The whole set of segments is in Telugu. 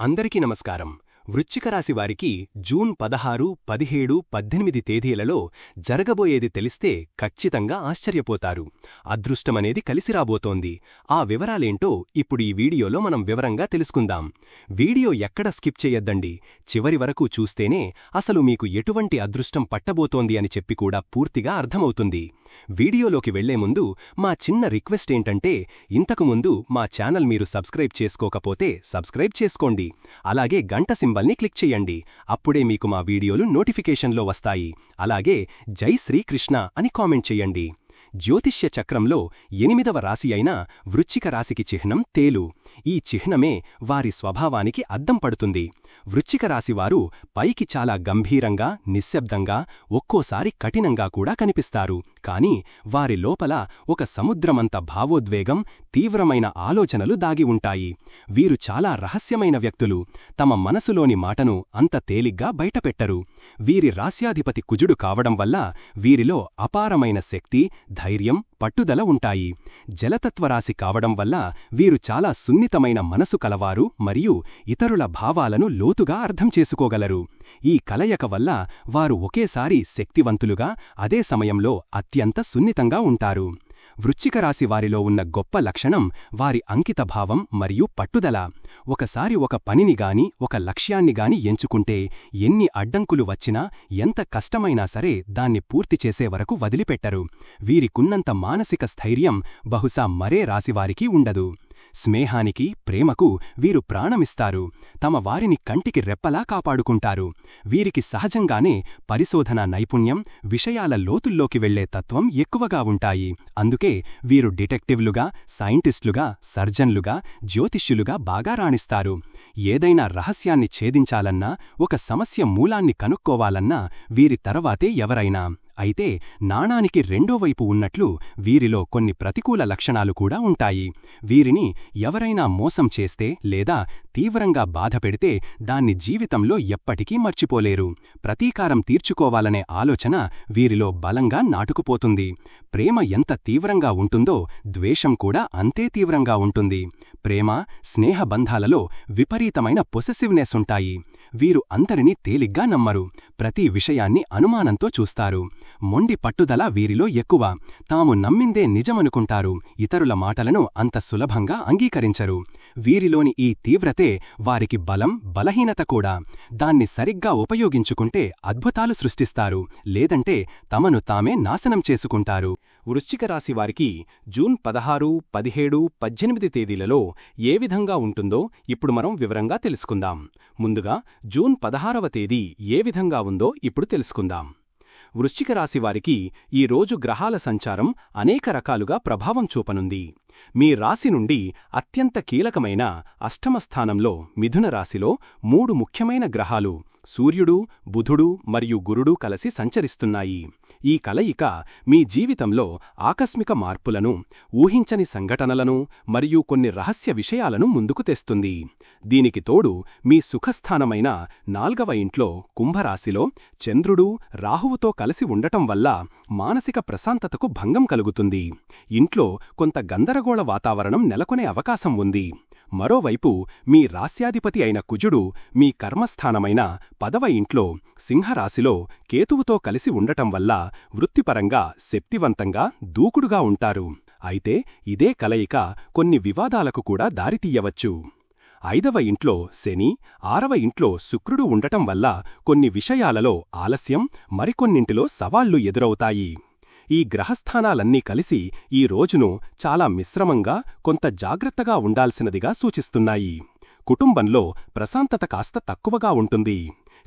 అందరికీ నమస్కారం. వృచ్చికరాశి వారికి జూన్ పదహారు పదిహేడు పద్దెనిమిది తేదీలలో జరగబోయేది తెలిస్తే ఖచ్చితంగా ఆశ్చర్యపోతారు. అదృష్టమనేది కలిసి రాబోతోంది. ఆ వివరాలేంటో ఇప్పుడు ఈ వీడియోలో మనం వివరంగా తెలుసుకుందాం. వీడియో ఎక్కడ స్కిప్ చేయొద్దండి. చివరి వరకు చూస్తేనే అసలు మీకు ఎటువంటి అదృష్టం పట్టబోతోంది అని చెప్పి కూడా పూర్తిగా అర్థమవుతుంది. వీడియోలోకి వెళ్ళే ముందు మా చిన్న రిక్వెస్ట్ ఏంటంటే ఇంతకుముందు మా ఛానల్ మీరు సబ్స్క్రైబ్ చేసుకోకపోతే సబ్స్క్రైబ్ చేసుకోండి. అలాగే గంట సింబల్ని క్లిక్ చెయ్యండి అప్పుడే మీకు మా వీడియోలు నోటిఫికేషన్లో వస్తాయి. అలాగే జై శ్రీకృష్ణ అని కామెంట్ చెయ్యండి జ్యోతిష్య చక్రంలో ఎనిమిదవ రాశి అయిన వృచ్చిక రాశికి చిహ్నం తేలు. ఈ చిహ్నమే వారి స్వభావానికి అద్దం పడుతుంది. వృచ్చిక రాశివారు పైకి చాలా గంభీరంగా నిశ్శబ్దంగా ఒక్కోసారి కఠినంగా కూడా కనిపిస్తారు. కాని వారి లోపల ఒక సముద్రమంత భావోద్వేగం తీవ్రమైన ఆలోచనలు దాగి ఉంటాయి. వీరు చాలా రహస్యమైన వ్యక్తులు. తమ మనసులోని మాటను అంత తేలిగ్గా బయటపెట్టరు. వీరి రాస్యాధిపతి కుజుడు కావడం వల్ల వీరిలో అపారమైన శక్తి ధైర్యం పట్టుదల ఉంటాయి. జలతత్వరాశి కావడం వల్ల వీరు చాలా సున్నితమైన మనసు కలవారు మరియు ఇతరుల భావాలను లోతుగా అర్థం చేసుకోగలరు. ఈ కలయక వల్ల వారు ఒకేసారి శక్తివంతులుగా అదే సమయంలో అత్యంత సున్నితంగా ఉంటారు. వృచ్చిక రాశి వారిలో ఉన్న గొప్ప లక్షణం వారి అంకితభావం మరియు పట్టుదల. ఒకసారి ఒక పనిని గాని ఒక లక్ష్యాన్ని గాని ఎంచుకుంటే ఎన్ని అడ్డంకులు వచ్చినా ఎంత కష్టమైనా సరే దాన్ని పూర్తి చేసే వరకు వదిలిపెట్టరు. వీరికున్నంత మానసిక స్థైర్యం బహుశా మరే రాశివారికి ఉండదు. స్నేహానికి ప్రేమకు వీరు ప్రాణమిస్తారు. తమ వారిని కంటికి రెప్పలా కాపాడుకుంటారు. వీరికి సహజంగానే పరిశోధన నైపుణ్యం విషయాల లోతుల్లోకి వెళ్ళే తత్వం ఎక్కువగా ఉంటాయి. అందుకే వీరు డిటెక్టివ్లుగా సైంటిస్టులుగా సర్జన్లుగా జ్యోతిష్యులుగా బాగా రాణిస్తారు. ఏదైనా రహస్యాన్ని ఛేదించాలన్నా ఒక సమస్య మూలాన్ని కనుక్కోవాలన్నా వీరి తర్వాతే ఎవరైనా. అయితే నాణానికి రెండో వైపు ఉన్నట్లు వీరిలో కొన్ని ప్రతికూల లక్షణాలు కూడా ఉంటాయి. వీరిని ఎవరైనా మోసం చేస్తే లేదా తీవ్రంగా బాధపెడితే దాన్ని జీవితంలో ఎప్పటికీ మర్చిపోలేరు. ప్రతీకారం తీర్చుకోవాలనే ఆలోచన వీరిలో బలంగా నాటుకుపోతుంది. ప్రేమ ఎంత తీవ్రంగా ఉంటుందో ద్వేషం కూడా అంతే తీవ్రంగా ఉంటుంది. ప్రేమ స్నేహబంధాలలో విపరీతమైన పొసెసివ్నెస్ ఉంటాయి. వీరు అందరినీ తేలిగ్గా నమ్మరు. ప్రతి విషయాన్ని అనుమానంతో చూస్తారు. మొండి పట్టుదల వీరిలో ఎక్కువ. తాము నమ్మిందే నిజమనుకుంటారు. ఇతరుల మాటలను అంత సులభంగా అంగీకరించరు. వీరిలోని ఈ తీవ్రతే వారికి బలం బలహీనత కూడా. దాన్ని సరిగ్గా ఉపయోగించుకుంటే అద్భుతాలు సృష్టిస్తారు. లేదంటే తమను తామే నాశనం చేసుకుంటారు. వృశ్చిక రాశి వారికి జూన్ పదహారు పదిహేడు పద్దెనిమిది తేదీలలో ఏ విధంగా ఉంటుందో ఇప్పుడు మనం వివరంగా తెలుసుకుందాం. ముందుగా జూన్ పదహారవ తేదీ ఏ విధంగా ఉందో ఇప్పుడు తెలుసుకుందాం. వృశ్చిక రాశి వారికి ఈ రోజు గ్రహాల సంచారం అనేక రకాలుగా ప్రభావం చూపనుంది. మీ రాశి నుండి అత్యంత కీలకమైన అష్టమస్థానంలో మిథున రాశిలో మూడు ముఖ్యమైన గ్రహాలు సూర్యుడు బుధుడు మరియు గురుడు కలిసి సంచరిస్తున్నాయి. ఈ కలయిక మీ జీవితంలో ఆకస్మిక మార్పులను ఊహించని సంఘటనలను మరియు కొన్ని రహస్య విషయాలను ముందుకు తెస్తుంది. దీనికి తోడు మీ సుఖస్థానమైన నాల్గవ ఇంట్లో కుంభరాశిలో చంద్రుడు రాహువుతో కలిసి ఉండటం వల్ల మానసిక ప్రశాంతతకు భంగం కలుగుతుంది. ఇంట్లో కొంత గందరగోళ వాతావరణం నెలకొనే అవకాశం ఉంది. మరోవైపు మీ రాస్యాధిపతి అయిన కుజుడు మీ కర్మస్థానమైన పదవ ఇంట్లో సింహరాశిలో కేతువుతో కలిసి ఉండటం వల్ల వృత్తిపరంగా శక్తివంతంగా దూకుడుగా ఉంటారు. అయితే ఇదే కలయిక కొన్ని వివాదాలకు కూడా దారితీయవచ్చు. ఐదవ ఇంట్లో శని ఆరవ ఇంట్లో శుక్రుడు ఉండటం వల్ల కొన్ని విషయాలలో ఆలస్యం మరికొన్నింటిలో సవాళ్ళు ఎదురవుతాయి. ఈ గ్రహస్థానాలన్నీ కలిసి ఈ రోజును చాలా మిశ్రమంగా కొంత జాగ్రత్తగా ఉండాల్సినదిగా సూచిస్తున్నాయి. కుటుంబంలో ప్రశాంతత కాస్త తక్కువగా ఉంటుంది.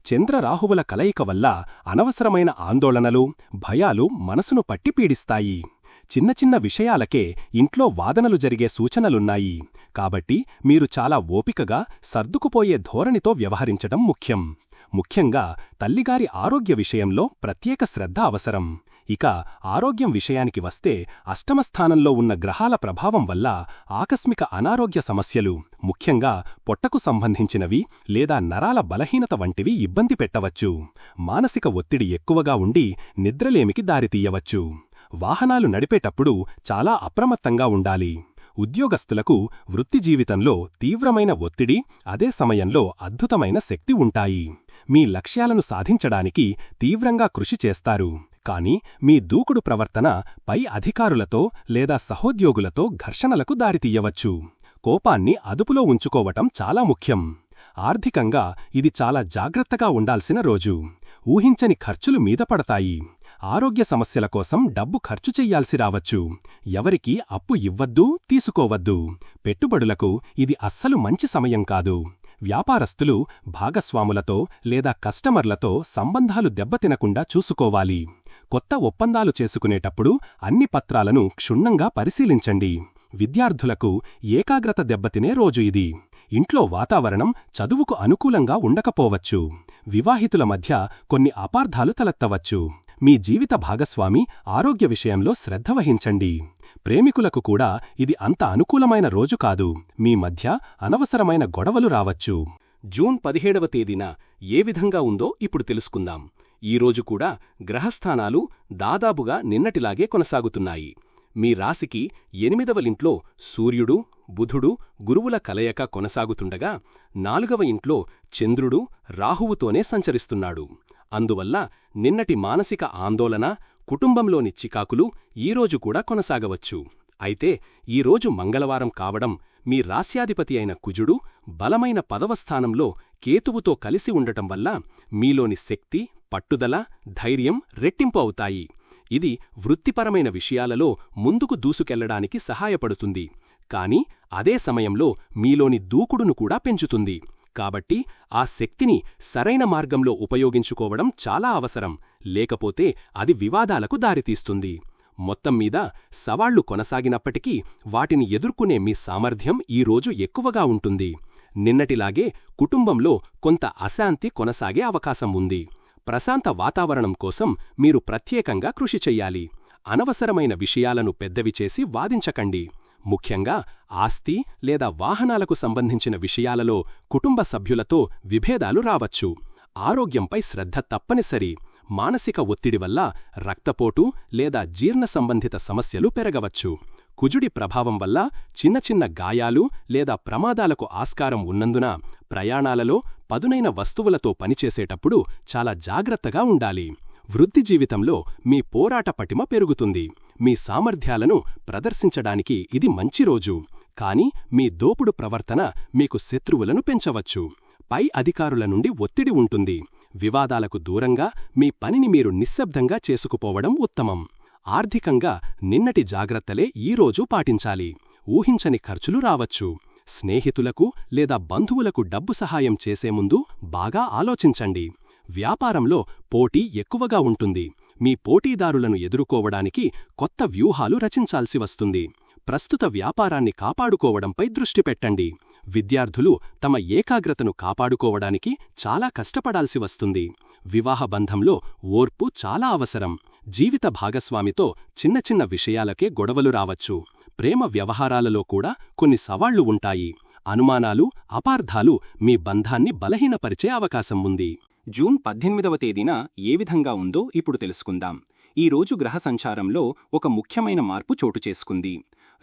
చంద్రరాహువుల కలయిక వల్ల అనవసరమైన ఆందోళనలు భయాలు మనసును పట్టి పీడిస్తాయి. చిన్న చిన్న విషయాలకే ఇంట్లో వాదనలు జరిగే సూచనలున్నాయి. కాబట్టి మీరు చాలా ఓపికగా సర్దుకుపోయే ధోరణితో వ్యవహరించడం ముఖ్యం. ముఖ్యంగా తల్లిగారి ఆరోగ్య విషయంలో ప్రత్యేక శ్రద్ధ అవసరం. ఇక ఆరోగ్యం విషయానికి వస్తే అష్టమస్థానంలో ఉన్న గ్రహాల ప్రభావం వల్ల ఆకస్మిక అనారోగ్య సమస్యలు ముఖ్యంగా పొట్టకు సంబంధించినవి లేదా నరాల బలహీనత వంటివి ఇబ్బంది పెట్టవచ్చు. మానసిక ఒత్తిడి ఎక్కువగా ఉండి నిద్రలేమికి దారితీయవచ్చు. వాహనాలు నడిపేటప్పుడు చాలా అప్రమత్తంగా ఉండాలి. ఉద్యోగస్తులకు వృత్తి జీవితంలో తీవ్రమైన ఒత్తిడి అదే సమయంలో అద్భుతమైన శక్తి ఉంటాయి. మీ లక్ష్యాలను సాధించడానికి తీవ్రంగా కృషి చేస్తారు. కాని మీ దూకుడు ప్రవర్తన పై అధికారులతో లేదా సహోద్యోగులతో ఘర్షణలకు దారితీయవచ్చు. కోపాన్ని అదుపులో ఉంచుకోవటం చాలా ముఖ్యం. ఆర్థికంగా ఇది చాలా జాగ్రత్తగా ఉండాల్సిన రోజు. ఊహించని ఖర్చులు మీద పడతాయి. ఆరోగ్య సమస్యల కోసం డబ్బు ఖర్చు చెయ్యాల్సి రావచ్చు. ఎవరికీ అప్పు ఇవ్వద్దు తీసుకోవద్దు. పెట్టుబడులకు ఇది అస్సలు మంచి సమయం కాదు. వ్యాపారస్తులు భాగస్వాములతో లేదా కస్టమర్లతో సంబంధాలు దెబ్బతినకుండా చూసుకోవాలి. కొత్త ఒప్పందాలు చేసుకునేటప్పుడు అన్ని పత్రాలను క్షుణ్ణంగా పరిశీలించండి. విద్యార్థులకు ఏకాగ్రత దెబ్బతినే రోజు ఇది. ఇంట్లో వాతావరణం చదువుకు అనుకూలంగా ఉండకపోవచ్చు. వివాహితుల మధ్య కొన్ని అపార్థాలు తలెత్తవచ్చు. మీ జీవిత భాగస్వామి ఆరోగ్య విషయంలో శ్రద్ధ వహించండి. ప్రేమికులకు కూడా ఇది అంత అనుకూలమైన రోజు కాదు. మీ మధ్య అనవసరమైన గొడవలు రావచ్చు. జూన్ పదిహేడవ తేదీన ఏ విధంగా ఉందో ఇప్పుడు తెలుసుకుందాం. ఈరోజు కూడా గ్రహస్థానాలు దాదాపుగా నిన్నటిలాగే కొనసాగుతున్నాయి. మీ రాశికి ఎనిమిదవలింట్లో సూర్యుడు బుధుడు గురువుల కలయక కొనసాగుతుండగా నాలుగవ ఇంట్లో చంద్రుడు రాహువుతోనే సంచరిస్తున్నాడు. అందువల్ల నిన్నటి మానసిక ఆందోళన కుటుంబంలోని చికాకులు ఈరోజు కూడా కొనసాగవచ్చు. అయితే ఈరోజు మంగళవారం కావడం మీ రాస్యాధిపతి అయిన కుజుడు బలమైన పదవస్థానంలో కేతువుతో కలిసి ఉండటం వల్ల మీలోని శక్తి పట్టుదల ధైర్యం రెట్టింపు అవుతాయి. ఇది వృత్తిపరమైన విషయాలలో ముందుకు దూసుకెళ్ళడానికి సహాయపడుతుంది. కాని అదే సమయంలో మీలోని దూకుడును కూడా పెంచుతుంది. కాబట్టి ఆ శక్తిని సరైన మార్గంలో ఉపయోగించుకోవడం చాలా అవసరం. లేకపోతే అది వివాదాలకు దారితీస్తుంది. మొత్తం మీద సవాళ్ళు కొనసాగినప్పటికీ వాటిని ఎదుర్కొనే మీ సామర్థ్యం ఈరోజు ఎక్కువగా ఉంటుంది. నిన్నటిలాగే కుటుంబంలో కొంత అశాంతి కొనసాగే అవకాశం ఉంది. ప్రశాంత వాతావరణం కోసం మీరు ప్రత్యేకంగా కృషి చెయ్యాలి. అనవసరమైన విషయాలను పెద్దవి చేసి వాదించకండి. ముఖ్యంగా ఆస్తి లేదా వాహనాలకు సంబంధించిన విషయాలలో కుటుంబ సభ్యులతో విభేదాలు రావచ్చు. ఆరోగ్యంపై శ్రద్ధ తప్పనిసరి. మానసిక ఒత్తిడి వల్ల రక్తపోటు లేదా జీర్ణ సంబంధిత సమస్యలు పెరగవచ్చు. కుజుడి ప్రభావం వల్ల చిన్న చిన్న గాయాలు లేదా ప్రమాదాలకు ఆస్కారం ఉన్నందున ప్రయాణాలలో పదునైన వస్తువులతో పనిచేసేటప్పుడు చాలా జాగ్రత్తగా ఉండాలి. వృద్ధి జీవితంలో మీ పోరాట పటిమ పెరుగుతుంది. మీ సామర్థ్యాలను ప్రదర్శించడానికి ఇది మంచి రోజు. కాని మీ దోపుడు ప్రవర్తన మీకు శత్రువులను పెంచవచ్చు. పై అధికారుల నుండి ఒత్తిడి ఉంటుంది. వివాదాలకు దూరంగా మీ పనిని మీరు నిశ్శబ్దంగా చేసుకుపోవడం ఉత్తమం. ఆర్థికంగా నిన్నటి జాగ్రత్తలే ఈరోజు పాటించాలి. ఊహించని ఖర్చులు రావచ్చు. స్నేహితులకు లేదా బంధువులకు డబ్బు సహాయం చేసే ముందు బాగా ఆలోచించండి. వ్యాపారంలో పోటీ ఎక్కువగా ఉంటుంది. మీ పోటీదారులను ఎదుర్కోవడానికి కొత్త వ్యూహాలు రచించాల్సి వస్తుంది. ప్రస్తుత వ్యాపారాన్ని కాపాడుకోవడంపై దృష్టి పెట్టండి. విద్యార్థులు తమ ఏకాగ్రతను కాపాడుకోవడానికి చాలా కష్టపడాల్సి వస్తుంది. వివాహ బంధంలో ఓర్పు చాలా అవసరం. జీవిత భాగస్వామితో చిన్న చిన్న విషయాలకే గొడవలు రావచ్చు. ప్రేమ వ్యవహారాలలో కూడా కొన్ని సవాళ్ళు ఉంటాయి. అనుమానాలు అపార్థాలు మీ బంధాన్ని బలహీనపరిచే అవకాశం ఉంది. జూన్ పద్దెనిమిదవ తేదీన ఏ విధంగా ఉందో ఇప్పుడు తెలుసుకుందాం. ఈ రోజు గ్రహ సంచారంలో ఒక ముఖ్యమైన మార్పు చోటు చేసుకుంది.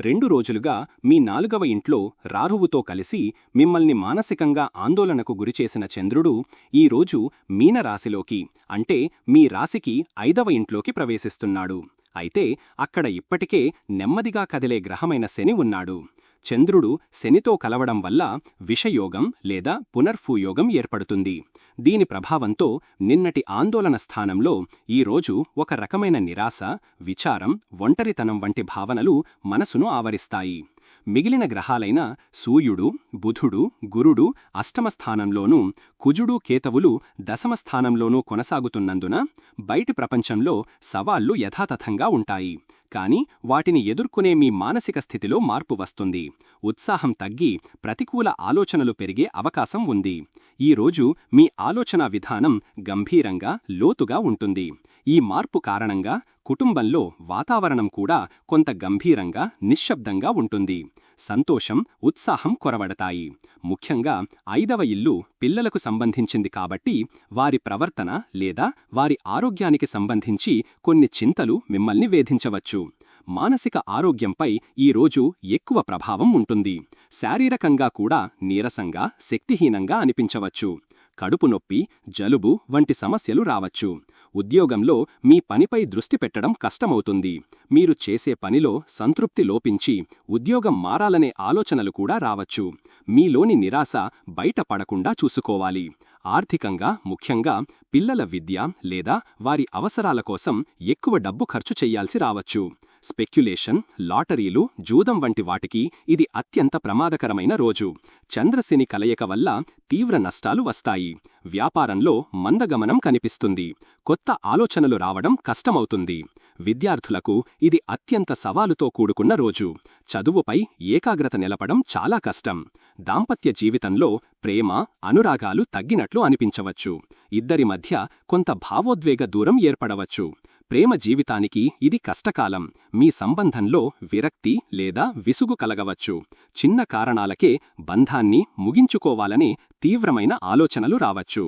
రెండు రోజులుగా మీ నాలుగవ ఇంట్లో రారువుతో కలిసి మిమ్మల్ని మానసికంగా ఆందోళనకు గురిచేసిన చంద్రుడు ఈ రోజు మీనరాశిలోకి అంటే మీ రాశికి ఐదవ ఇంట్లోకి ప్రవేశిస్తున్నాడు. అయితే అక్కడ ఇప్పటికే నెమ్మదిగా కదిలే గ్రహమైన శని ఉన్నాడు. చంద్రుడు శనితో కలవడం వల్ల విషయోగం లేదా పునర్ఫూయోగం ఏర్పడుతుంది. దీని ప్రభావంతో నిన్నటి ఆందోళన స్థానంలో ఈరోజు ఒక రకమైన నిరాశ విచారం ఒంటరితనం వంటి భావనలు మనసును ఆవరిస్తాయి. మిగిలిన గ్రహాలైన సూర్యుడు బుధుడు గురుడు అష్టమస్థానంలోనూ కుజుడు కేతవులు దశమస్థానంలోనూ కొనసాగుతున్నందున బయటి ప్రపంచంలో సవాళ్ళు యథాతథంగా ఉంటాయి. కానీ వాటిని ఎదుర్కొనే మీ మానసిక స్థితిలో మార్పు వస్తుంది. ఉత్సాహం తగ్గి ప్రతికూల ఆలోచనలు పెరిగే అవకాశం ఉంది. ఈరోజు మీ ఆలోచనా విధానం గంభీరంగా లోతుగా ఉంటుంది. ఈ మార్పు కారణంగా కుటుంబంలో వాతావరణం కూడా కొంత గంభీరంగా నిశ్శబ్దంగా ఉంటుంది. సంతోషం ఉత్సాహం కొరవడతాయి. ముఖ్యంగా ఐదవ ఇల్లు పిల్లలకు సంబంధించింది కాబట్టి వారి ప్రవర్తన లేదా వారి ఆరోగ్యానికి సంబంధించి కొన్ని చింతలు మిమ్మల్ని వేధించవచ్చు. మానసిక ఆరోగ్యంపై ఈ రోజు ఎక్కువ ప్రభావం ఉంటుంది. శారీరకంగా కూడా నీరసంగా శక్తిహీనంగా అనిపించవచ్చు. కడుపు నొప్పి జలుబు వంటి సమస్యలు రావచ్చు. ఉద్యోగంలో మీ పనిపై దృష్టి పెట్టడం కష్టమవుతుంది. మీరు చేసే పనిలో సంతృప్తి లోపించి ఉద్యోగం మారాలనే ఆలోచనలు కూడా రావచ్చు. మీలోని నిరాశ బయటపడకుండా చూసుకోవాలి. ఆర్థికంగా ముఖ్యంగా పిల్లల విద్య లేదా వారి అవసరాల కోసం ఎక్కువ డబ్బు ఖర్చు చెయ్యాల్సి రావచ్చు. స్పెక్యులేషన్ లాటరీలు జూదం వంటి వాటికి ఇది అత్యంత ప్రమాదకరమైన రోజు. చంద్రశని కలయిక వల్ల తీవ్ర నష్టాలు వస్తాయి. వ్యాపారంలో మందగమనం కనిపిస్తుంది. కొత్త ఆలోచనలు రావడం కష్టమవుతుంది. విద్యార్థులకు ఇది అత్యంత సవాలుతో కూడుకున్న రోజు. చదువుపై ఏకాగ్రత నిలపడం చాలా కష్టం. దాంపత్య జీవితంలో ప్రేమ అనురాగాలు తగ్గినట్లు అనిపించవచ్చు. ఇద్దరి మధ్య కొంత భావోద్వేగ దూరం ఏర్పడవచ్చు. ప్రేమ జీవితానికి ఇది కష్టకాలం. మీ సంబంధంలో విరక్తి లేదా విసుగు కలగవచ్చు. చిన్న కారణాలకే బంధాన్ని ముగించుకోవాలనే తీవ్రమైన ఆలోచనలు రావచ్చు.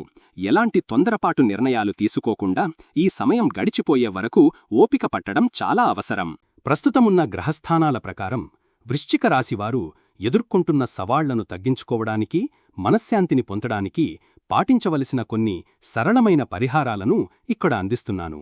ఎలాంటి తొందరపాటు నిర్ణయాలు తీసుకోకుండా ఈ సమయం గడిచిపోయే వరకు ఓపిక పట్టడం చాలా అవసరం. ప్రస్తుతమున్న గ్రహస్థానాల ప్రకారం వృశ్చిక రాశివారు ఎదుర్కొంటున్న సవాళ్ళను తగ్గించుకోవడానికి మనశ్శాంతిని పొందడానికి పాటించవలసిన కొన్ని సరళమైన పరిహారాలను ఇక్కడ అందిస్తున్నాను.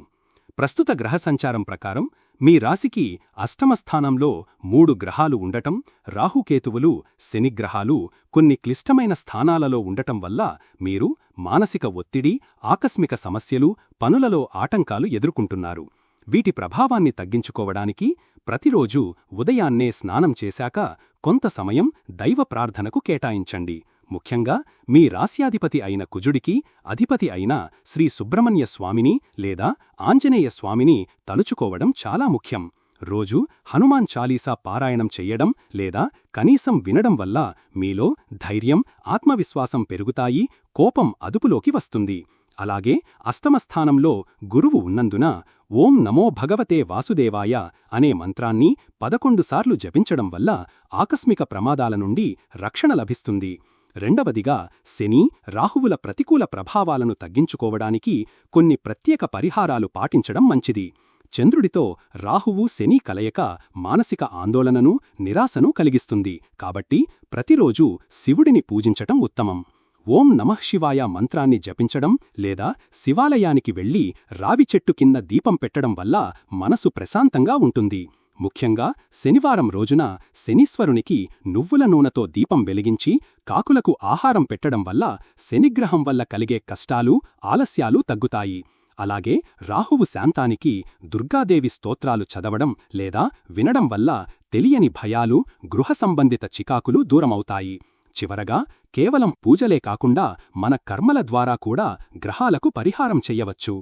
ప్రస్తుత గ్రహ సంచారం ప్రకారం మీ రాశికి అష్టమ స్థానంలో మూడు గ్రహాలు ఉండటం రాహుకేతువులు శనిగ్రహాలు కొన్ని క్లిష్టమైన స్థానాలలో ఉండటం వల్ల మీరు మానసిక ఒత్తిడి ఆకస్మిక సమస్యలు పనులలో ఆటంకాలు ఎదుర్కొంటున్నారు. వీటి ప్రభావాన్ని తగ్గించుకోవడానికి ప్రతిరోజూ ఉదయాన్నే స్నానం చేశాక కొంత సమయం దైవ ప్రార్థనకు కేటాయించండి. ముఖ్యంగా మీ రాస్యాధిపతి అయిన కుజుడికి అధిపతి అయిన శ్రీ సుబ్రహ్మణ్య స్వామిని లేదా ఆంజనేయ స్వామిని తలుచుకోవడం చాలా ముఖ్యం. రోజు హనుమాన్ చాలీసా పారాయణం చెయ్యడం లేదా కనీసం వినడం వల్ల మీలో ధైర్యం ఆత్మవిశ్వాసం పెరుగుతాయి కోపం అదుపులోకి వస్తుంది. అలాగే అష్టమస్థానంలో గురువు ఉన్నందున ఓం నమో భగవతే వాసుదేవాయ అనే మంత్రాన్ని పదకొండుసార్లు జపించడం వల్ల ఆకస్మిక ప్రమాదాల నుండి రక్షణ లభిస్తుంది. రెండవదిగా శని రాహువుల ప్రతికూల ప్రభావాలను తగ్గించుకోవడానికి కొన్ని ప్రత్యేక పరిహారాలు పాటించడం మంచిది. చంద్రుడితో రాహువు శని కలయక మానసిక ఆందోళనను నిరాశను కలిగిస్తుంది. కాబట్టి ప్రతిరోజూ శివుడిని పూజించటం ఉత్తమం. ఓం నమః శివాయ మంత్రాన్ని జపించడం లేదా శివాలయానికి వెళ్ళి రావి చెట్టు కింద దీపం పెట్టడం వల్ల మనసు ప్రశాంతంగా ఉంటుంది. ముఖ్యంగా శనివారం రోజున శనీశ్వరునికి నువ్వుల నూనెతో దీపం వెలిగించి కాకులకు ఆహారం పెట్టడం వల్ల శనిగ్రహం వల్ల కలిగే కష్టాలు ఆలస్యాలు తగ్గుతాయి. అలాగే రాహువు శాంతానికి దుర్గాదేవి స్తోత్రాలు చదవడం లేదా వినడం వల్ల తెలియని భయాలు గృహ సంబంధిత చికాకులు దూరమవుతాయి. చివరగా కేవలం పూజలే కాకుండా మన కర్మల ద్వారా కూడా గ్రహాలకు పరిహారం చెయ్యవచ్చు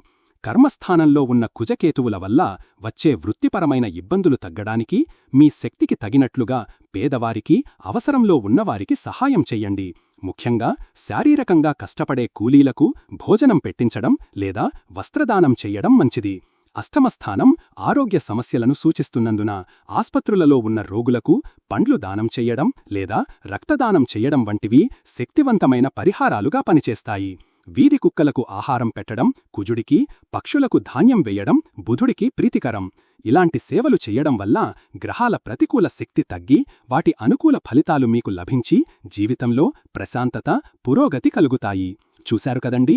కర్మస్థానంలో ఉన్న కుజకేతువుల వల్ల వచ్చే వృత్తిపరమైన ఇబ్బందులు తగ్గడానికి మీ శక్తికి తగినట్లుగా పేదవారికి అవసరంలో ఉన్నవారికి సహాయం చెయ్యండి. ముఖ్యంగా శారీరకంగా కష్టపడే కూలీలకు భోజనం పెట్టించడం లేదా వస్త్రదానం చెయ్యడం మంచిది. అష్టమస్థానం ఆరోగ్య సమస్యలను సూచిస్తున్నందున ఆస్పత్రులలో ఉన్న రోగులకు పండ్లు దానం చెయ్యడం లేదా రక్తదానం చెయ్యడం వంటివి శక్తివంతమైన పరిహారాలుగా పనిచేస్తాయి. వీధి కుక్కలకు ఆహారం పెట్టడం కుజుడికి పక్షులకు ధాన్యం వేయడం బుధుడికి ప్రీతికరం. ఇలాంటి సేవలు చెయ్యడం వల్ల గ్రహాల ప్రతికూల శక్తి తగ్గి వాటి అనుకూల ఫలితాలు మీకు లభించి జీవితంలో ప్రశాంతత పురోగతి కలుగుతాయి. చూశారు కదండి?